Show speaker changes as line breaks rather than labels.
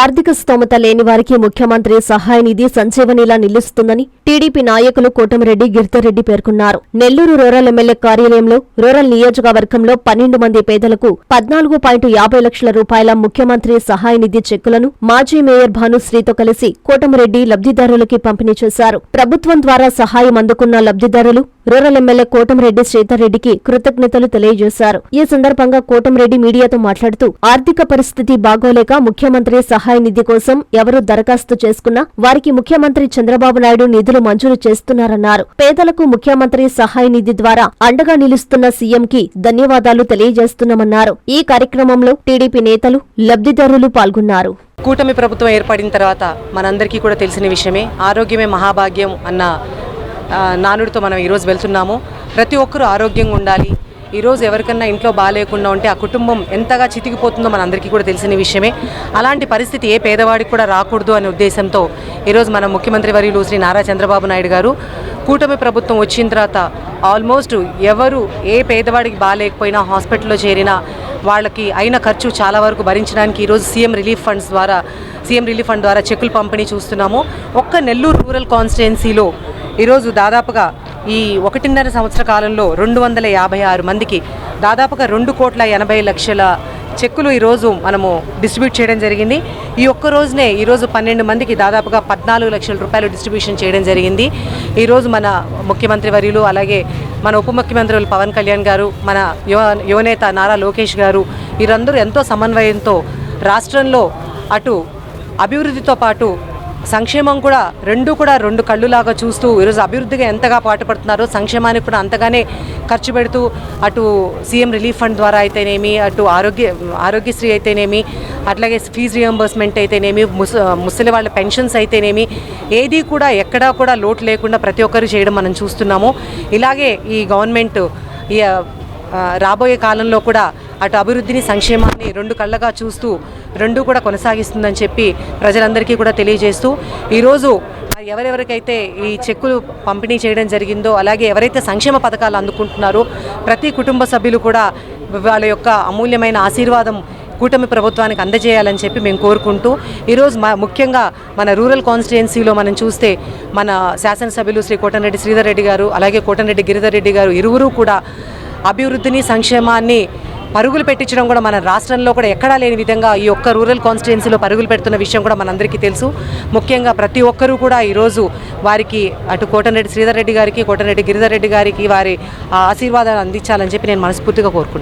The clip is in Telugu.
ఆర్థిక స్తోమత లేని వారికి ముఖ్యమంత్రి సహాయ నిధి సంజీవనిలా నిలుస్తుందని టీడీపీ నాయకులు కోటమిరెడ్డి గిరిధర్రెడ్డి పేర్కొన్నారు. నెల్లూరు రూరల్ ఎమ్మెల్యే కార్యాలయంలో రూరల్ నియోజకవర్గంలో పన్నెండు మంది పేదలకు పద్నాలుగు పాయింట్ యాభై లక్షల రూపాయల ముఖ్యమంత్రి సహాయ నిధి చెక్కులను మాజీ మేయర్ భానుశ్రీతో కలిసి కోటమిరెడ్డి లబ్ధిదారులకి పంపిణీ చేశారు. ప్రభుత్వం ద్వారా సహాయం అందుకున్న లబ్ధిదారులు రూరల్ ఎమ్మెల్యే కోటమిరెడ్డి శ్రీధర్రెడ్డికి కృతజ్ఞతలు తెలియజేశారు. ఈ సందర్భంగా కోటమిరెడ్డి మీడియాతో మాట్లాడుతూ ఆర్థిక పరిస్థితి బాగోలేక ముఖ్యమంత్రి సహాయ నిధి కోసం ఎవరు దరఖాస్తు చేసుకున్నా వారికి ముఖ్యమంత్రి చంద్రబాబు నాయుడు నిధులు మంజూరు చేస్తున్నారన్నారు. పేదలకు ముఖ్యమంత్రి సహాయ నిధి ద్వారా అండగా నిలుస్తున్న సీఎంకి ధన్యవాదాలు తెలియజేస్తున్నామన్నారు. ఈ కార్యక్రమంలో టీడీపీ నేతలు లబ్ధిదారులు పాల్గొన్నారు.
కూటమి ప్రభుత్వం ఏర్పడిన తర్వాత మనందరికీ కూడా తెలిసిన విషయమే ఆరోగ్యమే మహాభాగ్యం అన్న నానుడితో మనం ఈరోజు వెళ్తున్నాము. ప్రతి ఒక్కరూ ఆరోగ్యంగా ఉండాలి. ఈరోజు ఎవరికన్నా ఇంట్లో బాగాలేకుండా ఉంటే ఆ కుటుంబం ఎంతగా చితికిపోతుందో మనందరికీ కూడా తెలిసిన విషయమే. అలాంటి పరిస్థితి ఏ పేదవాడికి కూడా రాకూడదు అనే ఉద్దేశంతో ఈరోజు మన ముఖ్యమంత్రి వర్యులు శ్రీ నారా చంద్రబాబు నాయుడు గారు కూటమి ప్రభుత్వం వచ్చిన తర్వాత ఆల్మోస్ట్ ఎవరు ఏ పేదవాడికి బాగాలేకపోయినా హాస్పిటల్లో చేరినా వాళ్ళకి అయిన ఖర్చు చాలా వరకు భరించడానికి ఈరోజు సీఎం రిలీఫ్ ఫండ్స్ ద్వారా సీఎం రిలీఫ్ ఫండ్ ద్వారా చెక్కులు పంపిణీ చూస్తున్నాము. ఒక్క నెల్లూరు రూరల్ కాన్స్టిట్యున్సీలో ఈరోజు దాదాపుగా ఈ ఒకటిన్నర సంవత్సర కాలంలో రెండు వందల యాభై ఆరు మందికి దాదాపుగా రెండు కోట్ల ఎనభై లక్షల చెక్కులు ఈరోజు మనము డిస్ట్రిబ్యూట్ చేయడం జరిగింది. ఈ ఒక్క రోజునే ఈరోజు పన్నెండు మందికి దాదాపుగా పద్నాలుగు లక్షల రూపాయలు డిస్ట్రిబ్యూషన్ చేయడం జరిగింది. ఈరోజు మన ముఖ్యమంత్రి వర్యులు అలాగే మన ఉప ముఖ్యమంత్రులు పవన్ కళ్యాణ్ గారు మన యువ యువనేత నారా లోకేష్ గారు వీరందరూ ఎంతో సమన్వయంతో రాష్ట్రంలో అటు అభివృద్ధితో పాటు సంక్షేమం కూడా రెండు కూడా రెండు కళ్ళులాగా చూస్తూ ఈరోజు అభివృద్ధిగా ఎంతగా పాటుపడుతున్నారో సంక్షేమానికి కూడా అంతగానే ఖర్చు పెడుతూ అటు సీఎం రిలీఫ్ ఫండ్ ద్వారా అయితేనేమి అటు ఆరోగ్య ఆరోగ్యశ్రీ అయితేనేమి అట్లాగే ఫీజు రియంబర్స్మెంట్ అయితేనేమి ముస ముసలి వాళ్ళ పెన్షన్స్ అయితేనేమి ఏది కూడా ఎక్కడా కూడా లోటు లేకుండా ప్రతి ఒక్కరు చేయడం మనం చూస్తున్నాము. ఇలాగే ఈ గవర్నమెంట్ రాబోయే కాలంలో కూడా అటు అభివృద్ధిని సంక్షేమాన్ని రెండు కళ్ళగా చూస్తూ రెండూ కూడా కొనసాగిస్తుందని చెప్పి ప్రజలందరికీ కూడా తెలియజేస్తూ ఈరోజు ఎవరెవరికైతే ఈ చెక్కులు పంపిణీ చేయడం జరిగిందో అలాగే ఎవరైతే సంక్షేమ పథకాలు అందుకుంటున్నారో ప్రతి కుటుంబ సభ్యులు కూడా వాళ్ళ యొక్క అమూల్యమైన ఆశీర్వాదం కూటమి ప్రభుత్వానికి అందజేయాలని చెప్పి మేము కోరుకుంటూ ఈరోజు మా ముఖ్యంగా మన రూరల్ కాన్స్టిట్యున్సీలో మనం చూస్తే మన శాసనసభ్యులు శ్రీ కోటన్రెడ్డి శ్రీధర్ రెడ్డి గారు అలాగే కోటన్రెడ్డి గిరిధర్ రెడ్డి గారు ఇరువురు కూడా అభివృద్ధిని సంక్షేమాన్ని పరుగులు పెట్టించడం కూడా మన రాష్ట్రంలో కూడా ఎక్కడా లేని విధంగా ఈ ఒక్క రూరల్ కాన్స్టిట్యున్సీలో పరుగులు పెడుతున్న విషయం కూడా మనందరికీ తెలుసు. ముఖ్యంగా ప్రతి ఒక్కరూ కూడా ఈరోజు వారికి అటు కోటరెడ్డి శ్రీధర్ రెడ్డి గారికి కోటరెడ్డి గిరిధర్ రెడ్డి గారికి వారి ఆశీర్వాదాలు అందించాలని చెప్పి నేను మనస్ఫూర్తిగా కోరుకుంటున్నాను.